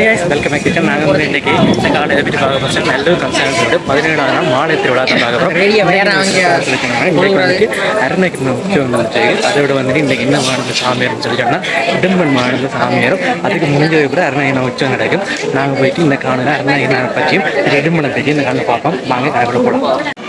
Hi guys welcome back kitchen நாங்கள் வந்து இன்றைக்கி காலையில் பற்றி பார்க்க போகிறோம் நல்லூர் கன்சர்ன் சொல்லிட்டு பதினேழாவது நாள் மாலை திருவிழா தான் பார்க்க போகிறோம். இன்றைக்கு வந்துட்டு அருணைக்கு முக்கியம் வந்துச்சு அதோட வந்துட்டு இன்றைக்கி என்ன மாநில சாமியார்னு சொல்லிட்டோம்னா இடும்பன் மாநில சாமியாரும் அதுக்கு முடிஞ்சது கூட அருணகின உச்சம் நடக்கும். நாங்கள் போயிட்டு இந்த காலையில் அருணகின பற்றியும் இடும்பனை பற்றியும் இந்த காலையில் பார்ப்போம். வாங்க காலையில் போகலாம்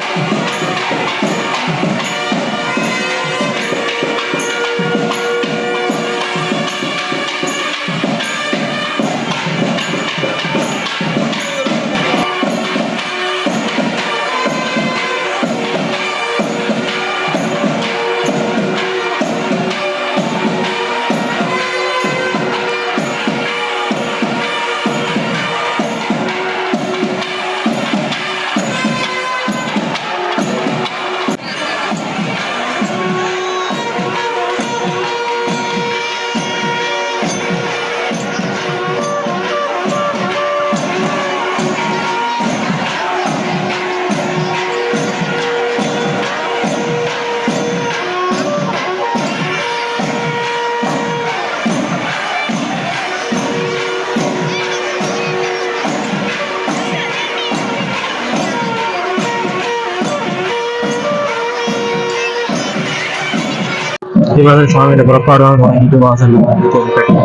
இவர்கள் சுவாமியோட புறப்பாடு வாங்கிட்டு வாசல் வந்து கோவில் கட்டி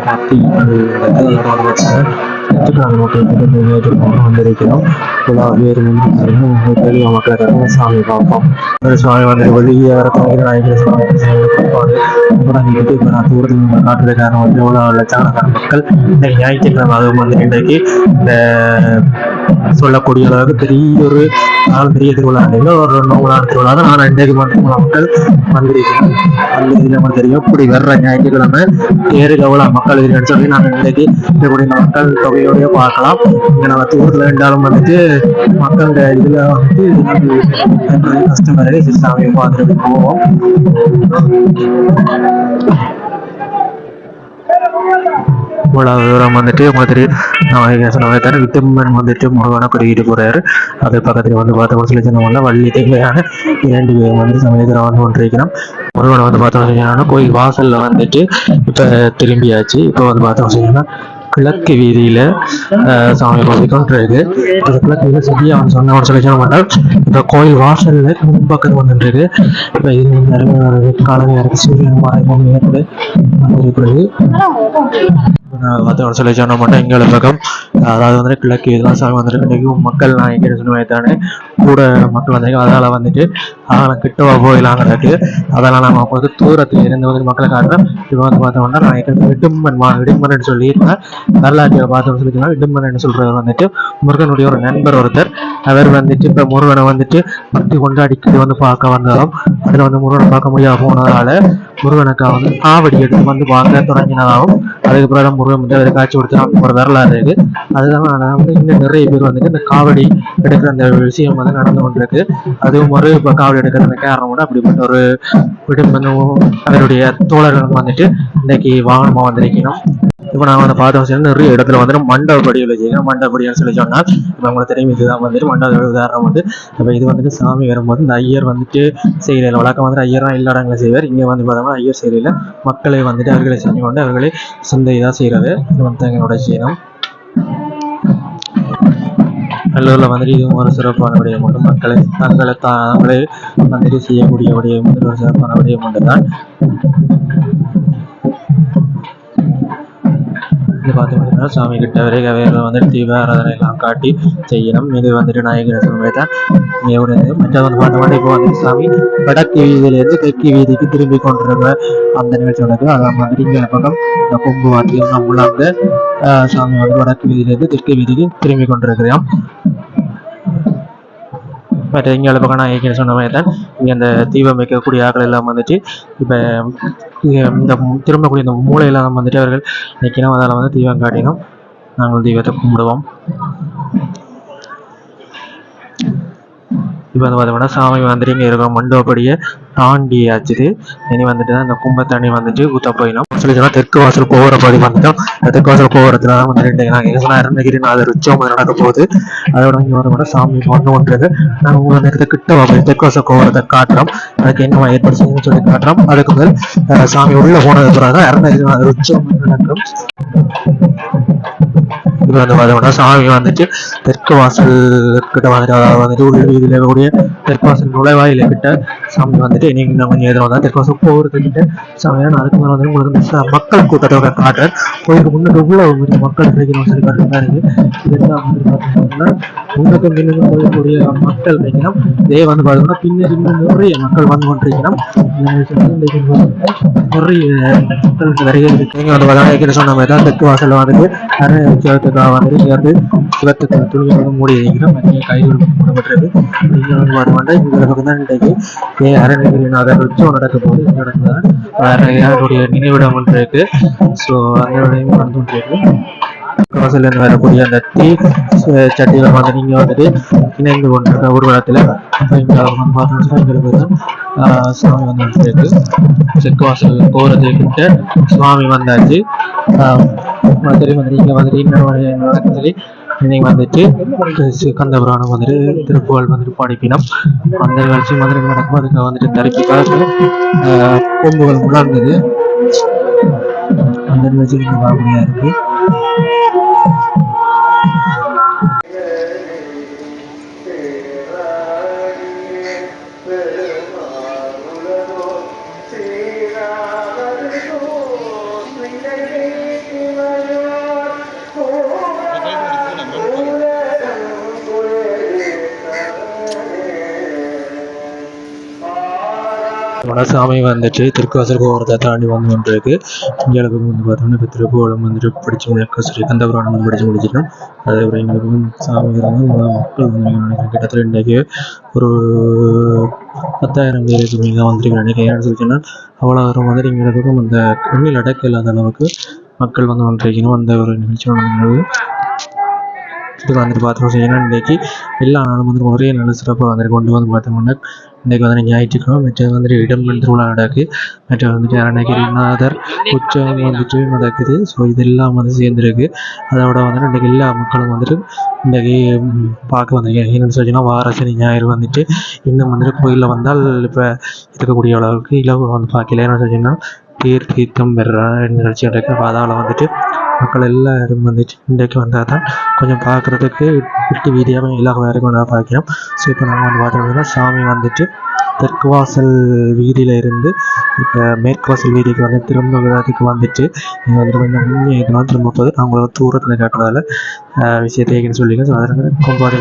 மாற்றி அது வந்திருக்கிறோம் எல்லா வேறு பெரிய மக்களுக்காக சாமி பார்ப்போம் ஒரு சுவாமி வந்து வெளியே வர தவிர நாயகர் சுவாமி புறப்பாடு தொடங்கிட்டு இப்போ நான் தூரத்தில் காட்டுற காரணம் வந்து எவ்வளோ லட்சக்கணக்கான மக்கள் இந்த ஞாயிற்றுக்கிழமை அதுவும் வந்து இன்றைக்கு இந்த சொல்லக்கூடிய அளவுக்கு பெரிய ஒரு நாள் பெரிய திருவிழா இல்லை ஒரு நோம்பு திருவிழா தான் நான் இன்றைக்கு மட்டும் மக்கள் வந்திருக்கிறேன் அந்த இதில் நம்ம தெரியும் இப்படி வர்ற ஞாயிற்றுக்கிழமை ஏறு எவ்வளோ மக்கள் இருக்குன்னு சொல்லி நான் இன்றைக்கு இப்படி மக்கள் தொகை தொகையோடய பார்க்கலாம். இங்கே நம்ம தூரத்தில் இருந்தாலும் வந்துட்டு மக்களோட இதில் வந்துட்டு கஸ்டமரை சாமியை பார்த்துட்டு போவோம். இவ்வளோ விவரம் வந்துட்டு உங்களுக்கு தெரியும் நான் சொன்ன மாதிரி தானே வந்துட்டு முருகனை குறுக்கிட்டு போறாரு. அது பக்கத்துல வந்து பார்த்தோம் சொல்லி சொன்னவங்க வள்ளி தேவையான இரண்டு பேர் வந்து சமயத்தில் வந்து கொண்டிருக்கிறோம். முருகனை வந்து பார்த்தோம் சொன்னீங்கன்னா கோயில் வாசல்ல வந்துட்டு இப்ப திரும்பியாச்சு. இப்போ வந்து பார்த்தோம் சொன்னீங்கன்னா கிழக்கு வீதியில சாமி கோவில் கொண்டிருக்கு இந்த கிழக்கு வீதியில சரியா அவன் சொன்ன சொல்லி சொல்ல மாட்டான் இந்த கோயில் வாசல்ல முன்பக்கம் வந்துருக்கு இப்ப இது வந்து அருமையான கால சூரியன் மாலை மூணு நேரத்தில் மற்றவங்க சொல்லி சொன்ன மாட்டோம் எங்களை பக்கம் அதாவது வந்து கிழக்கு இதெல்லாம் சாமி வந்துருக்கு. இன்றைக்கு மக்கள் நான் எங்கே சொன்ன தானே கூட மக்கள் வந்தாங்க அதனால வந்துட்டு அதெல்லாம் கிட்டவா போயிடலாங்கிறதுக்கு அதெல்லாம் நம்ம வந்து தூரத்தில் இருந்து வந்து மக்களை காட்டுறோம். இப்போ வந்து பார்த்தோம்னா நான் எங்களுக்கு இடும்பன் மா இடும்பன் சொல்லியிருக்கேன் வரலாற்றில் பார்த்தோம் சொல்லி சொன்னால் இடும்பன் சொல்றவர் வந்துட்டு முருகனுடைய ஒரு நண்பர் ஒருத்தர். அவர் வந்துட்டு இப்போ முருகனை வந்துட்டு பக்தி கொண்டாடிக்கிட்டு வந்து பார்க்க வந்ததும் அதில் வந்து முருகனை பார்க்க முடியாம போனதால முருகனுக்கா வந்து காவடி எடுத்து வந்து பார்க்க தொடங்கினதாகவும் அதுக்கு பிறகு முருகன் வந்து அதை காட்சி கொடுத்து ஒரு வரலாறு இருக்கு. அதுதான் நான் வந்து இன்னும் நிறைய பேர் வந்துட்டு இந்த காவடி எடுக்கிற அந்த விஷயம் வந்து நடந்து கொண்டிருக்கு. அதுவும் ஒரு இப்போ காவடி எடுக்கிற காரணம் கூட அப்படிப்பட்ட ஒரு விடும்பனும் அவருடைய தோழர்களும் வந்துட்டு இன்னைக்கு வாகனமா வந்திருக்கணும் இப்போ நான் வந்து பார்த்தோம் சரி நிறைய இடத்துல வந்துட்டு மண்டபப்படியில் செய்யணும் மண்டபப்படின்னு சொல்லி சொன்னால் இப்போ உங்களுக்கு தெரியும் இதுதான் வந்துட்டு மண்டப உதாரணம் வந்து. இப்போ இது வந்துட்டு சாமி வரும்போது இந்த ஐயர் வந்துட்டு செய்யல வழக்கம் வந்துட்டு ஐயர்லாம் எல்லா இடங்களும் செய்வார். இங்கே வந்து பார்த்தோம்னா ஐயர் செய்யல மக்களை வந்துட்டு அவர்களை செஞ்சு கொண்டு அவர்களை சொந்த இதாக செய்கிறது இது வந்து எங்களோட செய்யணும் நல்லூரில் வந்துட்டு இதுவும் ஒரு சிறப்பான விடயம் உண்டு மக்களை தங்களை தாங்களே வந்துட்டு செய்யக்கூடிய விடயம் வந்து ஒரு சிறப்பான விடயம் உண்டு தான் இது பார்த்தீங்கன்னா சாமி கிட்ட வரை வேறு வந்துட்டு தீப ஆராதனை எல்லாம் காட்டி செய்யணும். இது வந்துட்டு நாயகர் சுமை தான். மற்ற வந்து பார்த்தோம்னா இப்போ வந்துட்டு சாமி வடக்கு வீதியிலேருந்து தெற்கு வீதிக்கு திரும்பி கொண்டிருக்கிற அந்த நிகழ்ச்சி நடக்குது. அதான் வந்துட்டு இங்கே பக்கம் இந்த கொம்பு வாத்தியம் நம்ம உள்ளாங்க சாமி வந்து வடக்கு வீதியிலேருந்து தெற்கு வீதிக்கு திரும்பி கொண்டிருக்கிறோம் மற்ற இங்கே பக்கம் நான் ஏற்கனவே சொன்ன மாதிரி தான். இங்கே அந்த தீபம் வைக்கக்கூடிய ஆட்கள் எல்லாம் வந்துட்டு இப்போ இந்த திரும்பக்கூடிய இந்த மூளையில் வந்துட்டு அவர்கள் நிற்கணும் அதில் வந்து தீபம் காட்டினோம். நாங்கள் தெய்வத்தை கும்பிடுவோம். இப்போ வந்து பார்த்தோம்னா சாமி வந்துட்டு இங்கே இருக்கிற மண்டபப்படியே தாண்டி ஆச்சுது இனி வந்துட்டு தான் இந்த கும்ப தண்ணி வந்துட்டு ஊற்ற போயிடும். சொல்லி சொன்னால் தெற்கு வாசல் போகிற படி வந்துட்டோம். தெற்கு வாசல் போகிறதுல தான் வந்து ரெண்டு நாங்கள் எங்கே சொன்னால் அருணகிரிநாதர் வந்து நடக்க போகுது. அதோட இங்கே வந்து கூட சாமி ஒன்று ஒன்றது. நாங்கள் உங்களை நேரத்தை கிட்ட வாங்க. தெற்கு வாசல் போகிறத காட்டுறோம். அதுக்கு என்ன ஏற்பாடு சொல்லி காட்டுறோம். அதுக்கு முதல் சாமி உள்ளே போனது பிறகு தான் அருணகிரிநாதர் உற்சவம் வந்து நடக்கும். இது வந்து பார்த்தோம்னா சாமி வந்துட்டு தெற்கு வாசல் கிட்ட வந்துட்டு அதாவது வந்துட்டு உள்ள வீதியில் இருக்கக்கூடிய தெற்கு வாசல் நுழைவாயில கிட்ட சாமி வந்துட்டு இன்னைக்கு நம்ம கொஞ்சம் தான் தெற்கு வாசல் போகிறது கிட்ட சாமி. நான் அதுக்கு மேலே வந்து உங்களுக்கு மக்கள் கூட்டத்தை காட்டுறேன் கோயிலுக்கு முன்னாடி உள்ள மக்கள் கிடைக்கணும் சொல்லி காட்டுறதா இருக்கு இதெல்லாம் வந்து பார்த்தீங்கன்னா உங்களுக்கு பின்னுக்கு போகக்கூடிய மக்கள் வைக்கணும். இதே வந்து பார்த்தோம்னா பின்ன இன்னும் நிறைய மக்கள் வந்து கொண்டிருக்கணும் நிறைய மக்கள் நிறைய இருக்கு. நீங்க வந்து பார்த்தா சொன்ன மாதிரி தான் தெற்கு வாசல் வந்துட்டு நிறைய வந்து சிவத்துக்கு துணியை வந்து மூடி வைக்கிறோம். நிறைய கைகள் மூடப்பட்டிருக்கு நீங்கள் வந்து பார்த்தோம்னா இந்த பக்கம் தான் இன்றைக்கு ஏ அருணகிரிநாதர் உற்சவம் நடக்க போகுது. இங்க வேற யாருடைய நினைவிடம் ஒன்று இருக்கு. ஸோ அந்த நினைவு நடந்து கொண்டிருக்கு வாசல்ல இருந்து வரக்கூடிய அந்த தீ ச- சட்டியில வந்து நீங்க வந்துட்டு இணைந்து கொண்டிருக்க ஊர்வலத்துல. பார்த்தீங்கன்னா எங்களுக்கு வந்து சுவாமி வந்து இருக்கு. செக்கு வாசல் போறது கிட்ட சுவாமி வந்தாச்சு. ஆஹ், மதுரை வந்து இங்க வந்துட்டு இன்னொரு சொல்லி இன்னைக்கு வந்துட்டு கந்த புராணம் வந்துட்டு திருப்புகழ் வந்துட்டு படிப்பினம். அந்த நிகழ்ச்சி மதுரை நடக்கும் அதுக்கு வந்துட்டு தரிப்பிக்காக ஆஹ், கொம்புகள் உணர்ந்தது அந்த நிகழ்ச்சி நீங்க பார்க்க சாமி வந்துட்டு திருக்கோசல் போகிறத தாண்டி வந்து கொண்டிருக்கு. எங்களுக்கு வந்து பார்த்தோம்னா இப்போ திருப்புவளம் வந்துட்டு படிச்சு முடிக்க சொல்லி கந்தபுராணம் வந்து படிச்சு முடிச்சிட்டோம் அதுக்கப்புறம் எங்களுக்கு வந்து சாமி வந்து மக்கள் வந்து கிட்டத்தட்ட இன்றைக்கு ஒரு பத்தாயிரம் பேருக்கு மேலே வந்துருக்கு நினைக்கிறேன் ஏன்னு சொல்லி சொன்னால் அவ்வளோ தூரம் வந்துட்டு எங்களுக்கு அந்த கண்ணில் அடக்க இல்லாத அளவுக்கு மக்கள் வந்து கொண்டிருக்கணும் அந்த ஒரு நிகழ்ச்சி நடந்தது. இது வந்துட்டு பார்த்தோம் ஏன்னா இன்றைக்கு எல்லா நாளும் வந்து ஒரே நல்ல சிறப்பாக வந்துட்டு கொண்டு வந்து பார்த்தோம்னா இன்றைக்கி வந்து ஞாயிற்றுக்கிழமை மற்றது வந்துட்டு இடம்பெண் திருவிழா நடக்குது மற்றது வந்துட்டு அருணகிரிநாதர் உற்சவம் வந்துட்டு நடக்குது. ஸோ இதெல்லாம் வந்து சேர்ந்துருக்கு. அதோட வந்துட்டு இன்றைக்கு எல்லா மக்களும் வந்துட்டு இன்றைக்கு பார்க்க வந்திருக்கேன் என்னென்னு சொல்லிச்சுன்னா வார சனி ஞாயிறு வந்துட்டு இன்னும் வந்துட்டு கோயிலில் வந்தால் இப்போ இருக்கக்கூடிய அளவுக்கு இலவு வந்து பார்க்கல. என்ன சொல்லிச்சுன்னா தேர் தீர்த்தம் பெற நிகழ்ச்சி நடக்குது. அப்ப வந்துட்டு மக்கள் எல்லாரும் வந்துச்சு இன்றைக்கு வந்தால் தான் கொஞ்சம் பார்க்குறதுக்கு விட்டு வீதியாக எல்லா வேறுக்கும் நான் பார்க்கிறோம் ஸோ இப்போ நாங்கள் வந்து பார்த்தோம்னா சாமி வந்துட்டு தெற்கு வாசல் வீதியில் இருந்து இப்போ மேற்கு வாசல் வீதிக்கு வந்து திரும்புகிறதுக்கு வந்துட்டு நீங்கள் வந்துட்டு கொஞ்சம் முன்னே இதெல்லாம் திரும்ப போது நான் தூரத்தில் காட்டுறதால விஷயத்தை சொல்லிங்க ஸோ அதனால் கொம்பாடி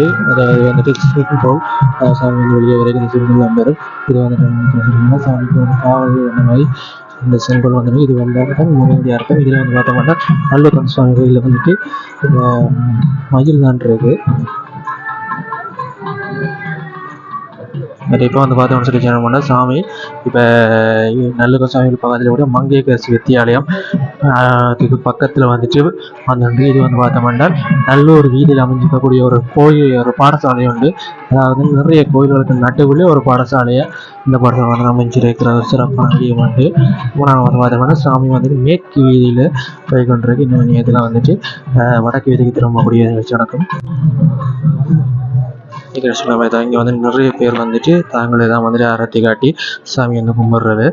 வந்துட்டு அதாவது வந்துட்டு ஸ்விமிங் பூல் சாமி வந்து வெளியே வரைக்கும் இந்த ஸ்விமிங் பூல் இது வந்துட்டு சாமிக்கு வந்து காவல் அந்த மாதிரி இந்த சிம்பிள் வந்துடும் இது வந்தால் முன்னாடியாக இருக்கும் இதில் வந்து பார்த்தோம்னா நல்லூர் சுவாமி கோயிலில் வந்துட்டு மயில் தான் இருக்கு. பட் இப்போ வந்து பார்த்தோம்னு சொல்லி சொன்னோம்னா சாமி இப்போ நல்ல சாமி பக்கத்தில் கூட மங்கையரசி வித்தியாலயம் ஆஹ் இதுக்கு பக்கத்தில் வந்துட்டு அந்த இது வந்து பார்த்தோம்னா நல்லூர் வீதியில் அமைஞ்சிருக்கக்கூடிய ஒரு கோயில் ஒரு பாடசாலை உண்டு. அதாவது நிறைய கோயில்களுக்கு நட்டுக்குள்ளே ஒரு பாடசாலையை இந்த பாடசாலை வந்து அமைஞ்சிருக்கிற ஒரு சிறப்பான வீதியம் உண்டு. மூணாவது வந்து பார்த்தோம்னா சாமி வந்துட்டு மேற்கு வீதியில் போய் கொண்டிருக்கு. இன்னும் இதில் வந்துட்டு வடக்கு வீதிக்கு திரும்பக்கூடிய நிகழ்ச்சி நடக்கும். கிருஷ்ணாமே தான் இங்கே வந்து நிறைய பேர் வந்துட்டு தாங்களே தான் வந்துட்டு ஆரத்தி காட்டி சாமி வந்து கும்பிட்றது.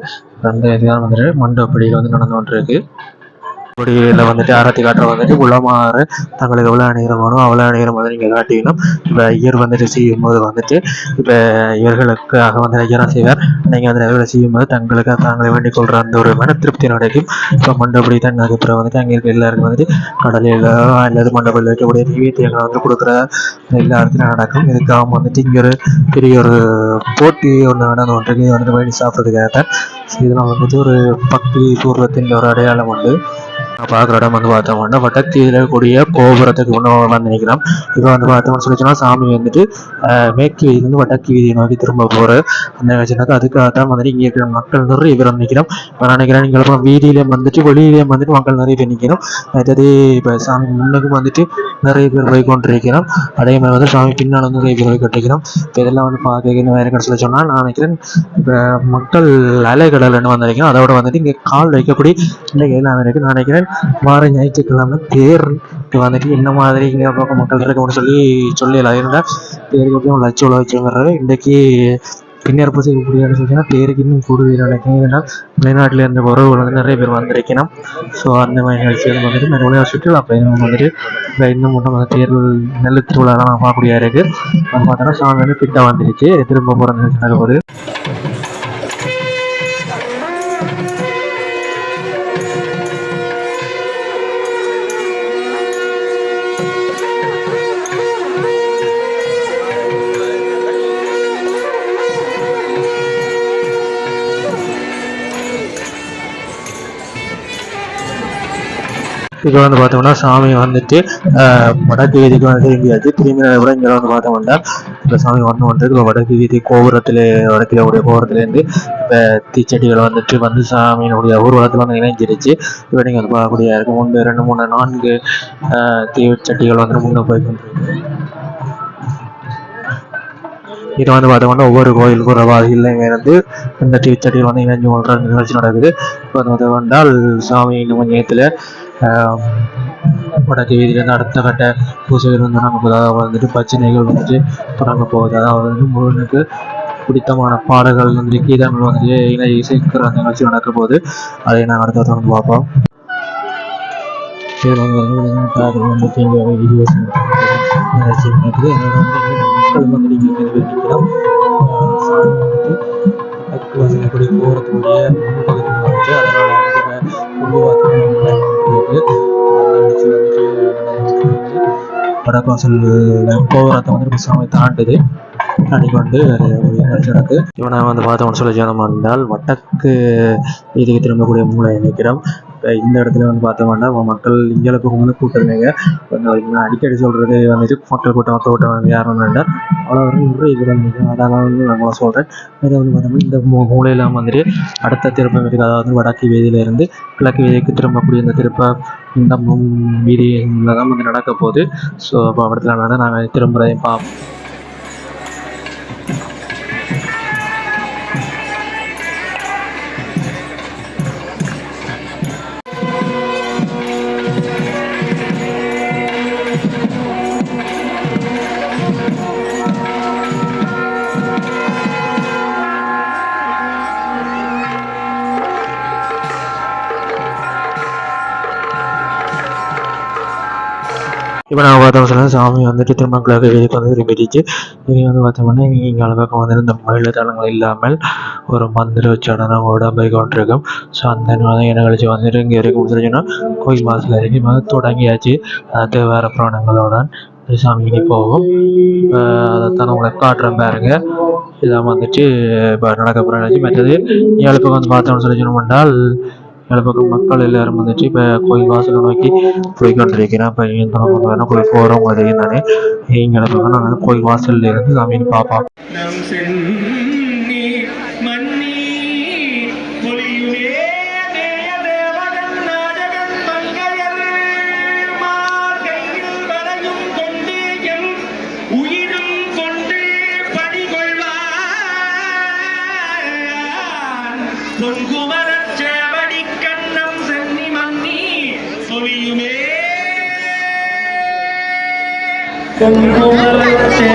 அந்த இதுதான் வந்துட்டு மண்டபப்படியில் வந்து நடந்து கொண்டிருக்கு. முடிவில் வந்துட்டு ஆரத்தி காட்டுற வந்துட்டு உளமாற தங்களுக்கு எவ்வளோ நேரம் வேணும் அவ்வளோ அணிகிற வந்து நீங்கள் காட்டிக்கணும். இப்போ ஐயர் வந்துட்டு செய்யும்போது வந்துட்டு இப்போ இவர்களுக்காக வந்து ஐயரம் செய்வார்? நீங்கள் வந்து இவர்களை செய்யும்போது தங்களுக்கு தாங்களை வேண்டிக் கொள்கிற அந்த ஒரு மன திருப்தி நடக்கும். இப்போ மண்டபடி தான் அதுக்கப்புறம் வந்துட்டு அங்கே இருக்க எல்லாருக்கும் வந்துட்டு கடலில் அல்லது மண்டபத்தில் இருக்கக்கூடிய நைவேத்தியங்களை வந்து கொடுக்குற எல்லா இடத்துலையும் நடக்கும். இதுக்காக வந்துட்டு இங்கே ஒரு பெரிய ஒரு போட்டி ஒன்று நடந்து ஒன்றைக்கு வந்துட்டு வேண்டி சாப்பிட்றதுக்காக தான் இதெல்லாம் வந்துட்டு ஒரு பக்தி பூர்வத்தின் ஒரு அடையாளம் உண்டு. நான் பார்க்குற இடம் வந்து பார்த்தோம்னா வடக்கீழ கூடிய கோபுரத்துக்கு முன்னாடி வந்து நிற்கிறோம் இப்போ வந்து பார்த்தோம்னு சொல்லி சொன்னால் சாமி வந்துட்டு மேற்கு வீதியிலிருந்து வடக்கு வீதியை நோக்கி திரும்ப போகிற அந்த நிகழ்ச்சினாக்கா அதுக்காக தான் வந்துட்டு இங்கே இருக்கிற மக்கள் நிறைய பேர் வந்து நிற்கிறோம் இப்போ நான் நினைக்கிறேன் நீங்கள் அப்புறம் வீதியிலேயும் வந்துட்டு வெளியிலேயும் வந்துட்டு மக்கள் நிறைய பேர் நிற்கிறோம் அதாவது இப்போ சாமி முன்னுக்கும் வந்துட்டு நிறைய பேர் போய் கொண்டிருக்கிறோம் அதே மாதிரி வந்து சாமி பின்னால் வந்து நிறைய பேர் போய் கொண்டிருக்கிறோம் இப்போ இதெல்லாம் வந்து பார்க்க வேறு சொல்லி சொன்னால் நான் நினைக்கிறேன் இப்போ மக்கள் அலைக்கடல்னு வந்திருக்கோம் அதோட வந்துட்டு இங்கே கால் வைக்கக்கூடிய இந்த எல்லாம் இருக்குது நான் நினைக்கிறேன் வார ஞாயிற்றுக்கிழமை தேருக்கு வந்துட்டு என்ன மாதிரி இங்கே பக்கம் மக்கள் இருக்கணும்னு சொல்லி சொல்லி இருந்தால் தேருக்கு எப்படியும் லட்சம் உள்ள வச்சுங்கிறது இன்றைக்கு பின்னர் பூசை இப்படியான சொல்லிச்சுன்னா தேருக்கு இன்னும் கூடுதல் நினைக்கிறேன் ஏன்னா வெளிநாட்டில் இருந்த உறவுகள் வந்து நிறைய பேர் வந்திருக்கணும். ஸோ அந்த மாதிரி நிகழ்ச்சிகள் வந்துட்டு நிறைய சுற்றுலா பயணம் வந்துட்டு இப்போ இன்னும் மட்டும் வந்து தேர்வு நெல் திருவிழாலாம் பார்க்கக்கூடிய இருக்குது அது பார்த்தோன்னா சாமி வந்து கிட்ட வந்துருச்சு. திரும்ப போகிற நிகழ்ச்சி நடக்க போகுது. இப்போ வந்து பார்த்தோம்னா சாமி வந்துட்டு வடக்கு வீதிக்கு வந்து இங்கேயாச்சு திரும்பி கூட இங்கே வந்து பார்த்தோம்னா இப்போ சாமி வந்து வந்து இப்போ வடக்கு வீதி கோபுரத்தில் வடக்கில் உடைய கோபுரத்துலேருந்து இப்போ தீச்செடிகள் வந்துட்டு வந்து சாமியினுடைய ஊர்வலத்தில் வந்து இணைஞ்சிருச்சு. இப்போ நீங்கள் வந்து பார்க்கக்கூடிய இருக்கு. ஒன்று ரெண்டு மூணு நான்கு தீச்சட்டிகள் வந்து முன்னே போய் கொண்டிருக்கு இது வந்து பார்த்தோம்னா ஒவ்வொரு கோயிலுக்கும் ஒரு வாயிலையும் இருந்து இந்த தீச்சட்டிகள் வந்து இணைஞ்சு கொள்ற நிகழ்ச்சி நடக்குது. இப்போ வந்து பார்த்தோம்னால் சாமி இன்னும் கொஞ்சம் நேரத்தில் வடக்கு வீதியிலேருந்து அடுத்த கட்ட பூசைகள் வந்து தொடங்க அதாவது வந்துட்டு பச்சனைகள் வந்துட்டு தொடங்க போகுது. அதாவது வந்து முருகனுக்கு பிடித்தமான பாடல்கள் வந்து கீதங்கள் வந்துட்டு இணை இசைக்கிற அந்த நிகழ்ச்சி நடக்க போகுது. அதை நாங்கள் அடுத்த தொடர்ந்து பார்ப்போம். வந்து பாடல் வந்து அதனால் வடக்கு வாசல் கோபுரத்தை வந்துட்டு சாமி தாண்டுது அன்னைக்கு வந்து ஒரு நிகழ்ச்சி இவனை வந்து பார்த்தோம்னு சொல்ல சொன்னோம் என்றால் வடக்கு வீதிக்கு திரும்பக்கூடிய மூளை நிற்கிறோம் இப்போ இந்த இடத்துல வந்து பார்த்தோம்னா மக்கள் இங்கே வந்து கூட்டுறீங்க அடிக்கடி சொல்கிறது வந்துட்டு மக்கள் கூட்டம் மக்கள் கூட்டம் வந்து யாரும் வேண்டாம் அவ்வளோ வந்து நிறைய பேர் வந்து வந்து நான் சொல்கிறேன் இது வந்து பார்த்தோம்னா இந்த மூ- வந்துட்டு அடுத்த திருப்பம் இருக்குது அதாவது வடக்கு வீதியிலிருந்து கிழக்கு வீதிக்கு திரும்பக்கூடிய இந்த திருப்ப இந்த வீதியில் தான் வந்து நடக்க போகுது. ஸோ அப்போ இடத்துல நாங்கள் திரும்புகிறதையும் பார்ப்போம் இப்போ நான் பார்த்தோம் சொல்ல சாமி வந்துட்டு திரும்ப கிழக்கு வந்து திரும்பிடுச்சு இனி வந்து பார்த்தோம்னா இங்கே அளவுக்கு வந்து இந்த மயில தளங்கள் இல்லாமல் ஒரு மந்திர உச்சாரணங்களோட போய் கொண்டிருக்கும். ஸோ அந்த என்ன கழிச்சு வந்துட்டு இங்கே இருக்கும் சொன்னால் கோயில் வாசல் வரைக்கும் வந்து தொடங்கியாச்சு. அது வேறு புராணங்களுடன் இந்த சாமி இனி போகும். அதைத்தான் உங்களை காட்டுறேன் பாருங்க. இதான் வந்துட்டு இப்போ நடக்க போகிறாச்சு மற்றது ஏழு பக்கம் வந்து பார்த்தோம்னு சொல்லி சொன்னோம்னால் இடப்பக்கம் மக்கள் எல்லாரும் வந்துட்டு இப்போ கோயில் வாசலை நோக்கி போய் கொண்டிருக்கிறேன் இப்போ இந்த பக்கம் வேணால் கோயில் போகிறவங்க அதே தானே இங்கே இடப்பக்கம் நாங்கள் கோயில் வாசல்ல இருந்து சாமின்னு பார்ப்போம். കുങ്കുമത്തെ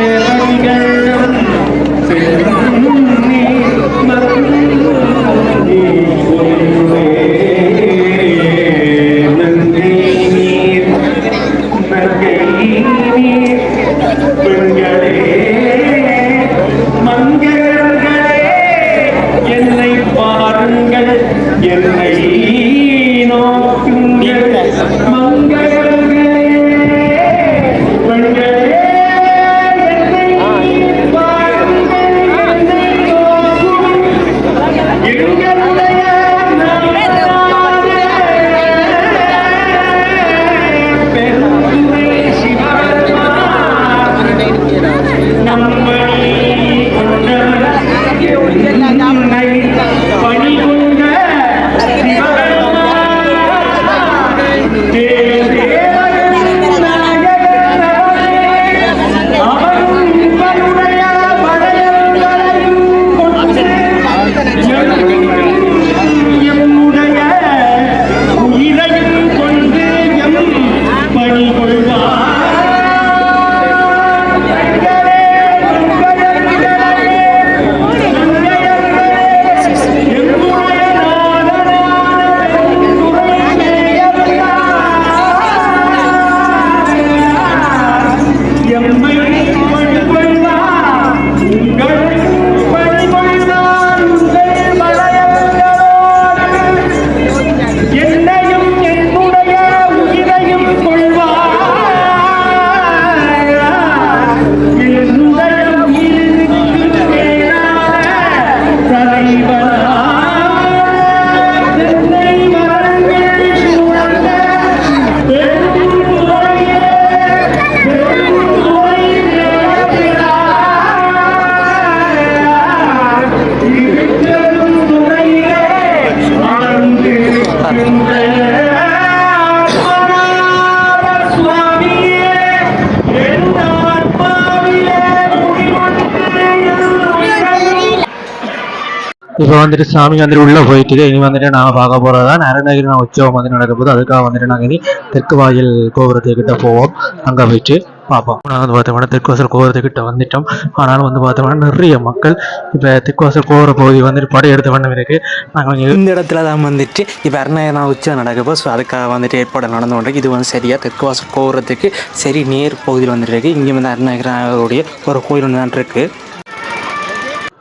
இப்போ வந்துட்டு சாமி வந்துட்டு உள்ளே போயிட்டு இனி வந்துட்டு நாங்கள் பார்க்க போறதுதான் அருணகிரி உற்சவம் வந்து நடக்க போகுது அதுக்காக வந்துட்டு நாங்கள் இனி தெற்கு வாயில் கோபுரத்துக்கிட்ட போவோம் அங்கே போயிட்டு பார்ப்போம் நாங்கள் வந்து பார்த்தோம்னா தெற்குவாசல் கோபுரத்துக்கிட்ட வந்துட்டோம் ஆனாலும் வந்து பார்த்தோம்னா நிறைய மக்கள் இப்போ தெற்குவாசல் கோபுர பகுதி வந்துட்டு படையெடுத்த வண்ணம் இருக்கு நாங்கள் இந்த இடத்துல தான் வந்துட்டு இப்போ அருணகிரினா உச்சம் நடக்கப்போ ஸோ அதுக்காக வந்துட்டு ஏற்பாடு நடந்து கொண்டிருக்கு இது வந்து சரியாக தெற்கு வாசல் சரி நேர் பகுதியில் வந்துருக்கு இங்கே வந்து அருணகிரினாருடைய ஒரு கோயில் ஒன்று தான் இருக்குது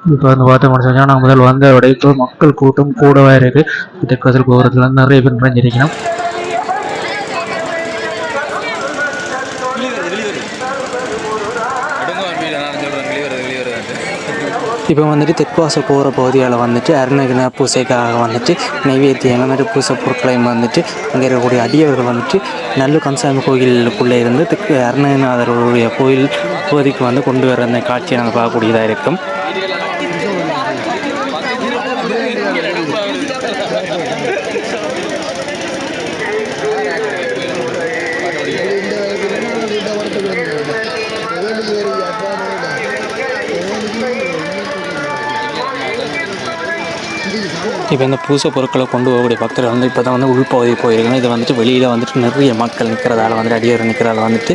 இப்போ வந்து பார்த்தோம்னு சொன்னால் முதல் வந்த உடைப்பு மக்கள் கூட்டம் கூடவே இருக்கு. தெற்குவாசல் போகிறதுல நிறைய பேர் நிறைஞ்சிருக்கணும் இப்போ வந்துட்டு தெற்குவாசல் போகிற பகுதியால் வந்துட்டு அருணகிரினா பூசைக்காக வந்துட்டு நைவேத்தியம் மாதிரி பூசை பொருட்களையும் வந்துட்டு அங்கே இருக்கக்கூடிய அடியவர்கள் வந்துட்டு நல்ல கந்தசாமி கோயிலுக்குள்ளே இருந்து தெற்கு அருணகிநாதருடைய கோயில் பகுதிக்கு வந்து கொண்டு வர அந்த காட்சியை நாங்கள் பார்க்கக்கூடியதாக இருக்கும். இப்போ இந்த பூசை பொருட்களை கொண்டு போகக்கூடிய பக்தர்கள் வந்து இப்போ தான் வந்து உள்பகுதி போயிருக்காங்க. இது வந்துட்டு வெளியில் வந்துட்டு நிறைய மக்கள் நிற்கிறதால வந்துட்டு அடியார் நிற்கிறதால வந்துட்டு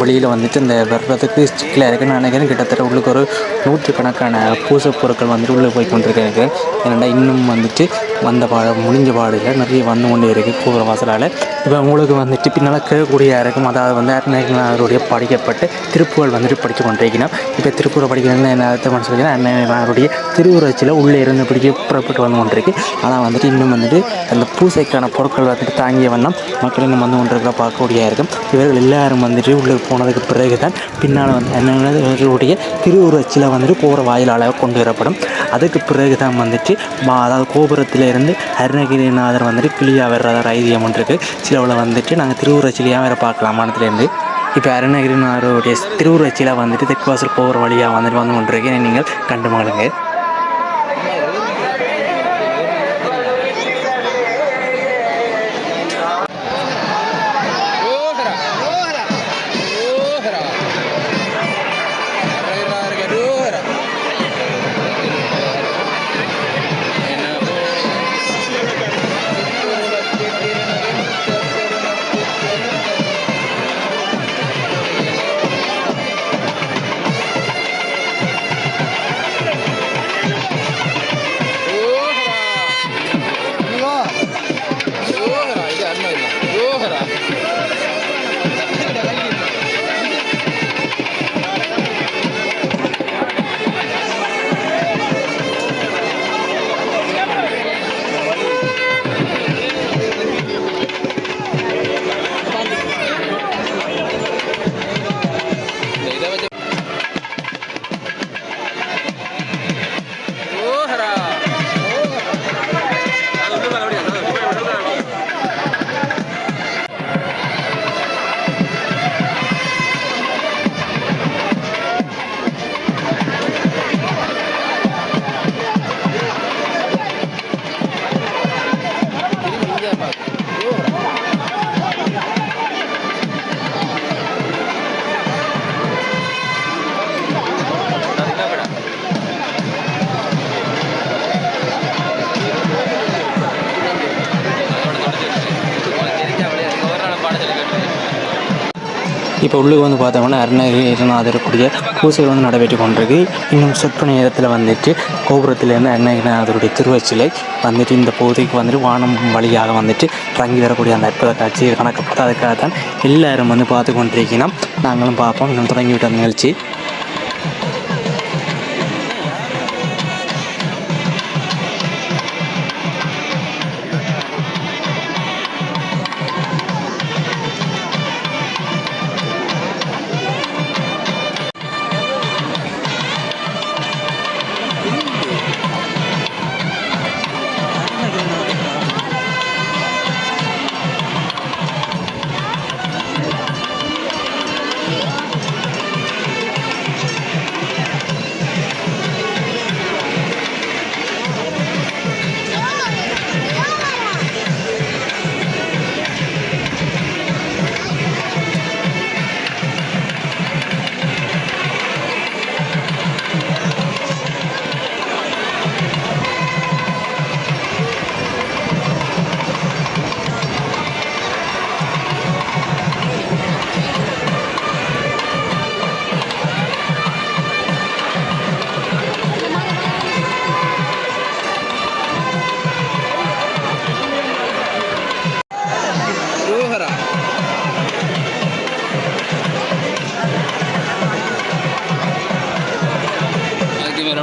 வெளியில் வந்துட்டு இந்த வர்றதுக்கு சிக்கலாக இருக்குன்னு நினைக்கிறேன் கிட்டத்தட்ட உள்ளுக்கு ஒரு நூற்றுக்கணக்கான பூசை பொருட்கள் வந்துட்டு உள்ளே போய் கொண்டிருக்காங்க ஏன்னா இன்னும் வந்துட்டு வந்த பாட முடிஞ்ச பாடு நிறைய வந்து கொண்டே இருக்குது கூற வாசலால் இப்போ உங்களுக்கு வந்துட்டு பின்னால் கேட்கக்கூடிய இருக்கும் அதாவது வந்து அருணகிரிநாதருடைய படிக்கப்பட்டு திருப்புகள் வந்துட்டு படித்து கொண்டிருக்கணும் இப்போ திருப்பூரை படிக்கிறது என்ன அர்த்தம் சொல்லி அருணகிரிநாதருடைய திருவுரட்சியில் உள்ளே இருந்து பிடிக்க புறப்பட்டு வந்து கொண்டிருக்கு. ஆனால் வந்துட்டு இன்னும் வந்துட்டு அந்த பூசைக்கான பொருட்கள் வந்துட்டு தாங்கிய வண்ணம் மக்கள் இன்னும் வந்து கொண்டிருக்கிற பார்க்கக்கூடிய இருக்கும் இவர்கள் எல்லாரும் வந்துட்டு உள்ளே போனதுக்கு பிறகு தான் பின்னால் வந்து அண்ணனுடைய திருவுரட்சியில் வந்துட்டு போகிற வாயிலால் கொண்டு வரப்படும் அதுக்கு பிறகு தான் வந்துட்டு மா அதாவது கோபுரத்தில் இருந்து அருணகிரிநாதர் வந்துட்டு கிளியாக வர்றதா ஐதியம் ஒன்று இருக்குது உள்ள வந்துட்டு நாங்கள் திருவுரட்சிலையாக வேறு பார்க்கலாம். மனத்துலேருந்து இப்போ அருணகிரிநாதருடைய திருவுரட்சியில் வந்துட்டு தெற்குவாசல் போகிற வழியாக வந்துட்டு வந்து கொண்டிருக்கேன் நீங்கள் கண்டு மகளுங்க இப்போ உள்ளுக்கு வந்து பார்த்தோம்னா அருணகிரிநாதருக்குரிய பூசைகள் வந்து நடைபெற்று கொண்டிருக்கு. இன்னும் சொற்ப நேரத்தில் வந்துட்டு கோபுரத்திலேருந்து அருணகிரிநாதருடைய திருவச்சிலை வந்துட்டு இந்த பகுதிக்கு வந்துட்டு வானம் வழியாக வந்துட்டு இறங்கி வரக்கூடிய அந்த அற்புத காட்சி கணக்கப்பட்டு அதுக்காக தான் எல்லாரும் வந்து பார்த்து கொண்டிருக்கணும் நாங்களும் பார்ப்போம். இன்னும் தொடங்கிவிட்ட நிகழ்ச்சி.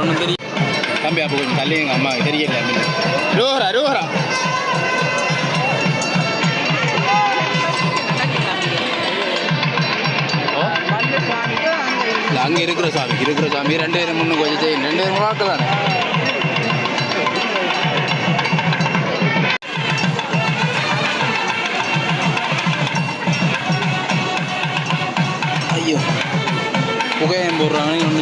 ஒன்றும் தெரியும் தம்பி அப்போ கொஞ்சம் தள்ளி எங்கள் அம்மாவுக்கு தெரியல. ரோஹரா ரோஹரா. அங்கே இருக்கிற சாமி இருக்கிற சாமி. ரெண்டு பேரும் முன்னு கொஞ்சம் செய்யணும் ரெண்டு பேரும் வாக்கு தானே? ஐயோ. புகையம் ஒன்றும்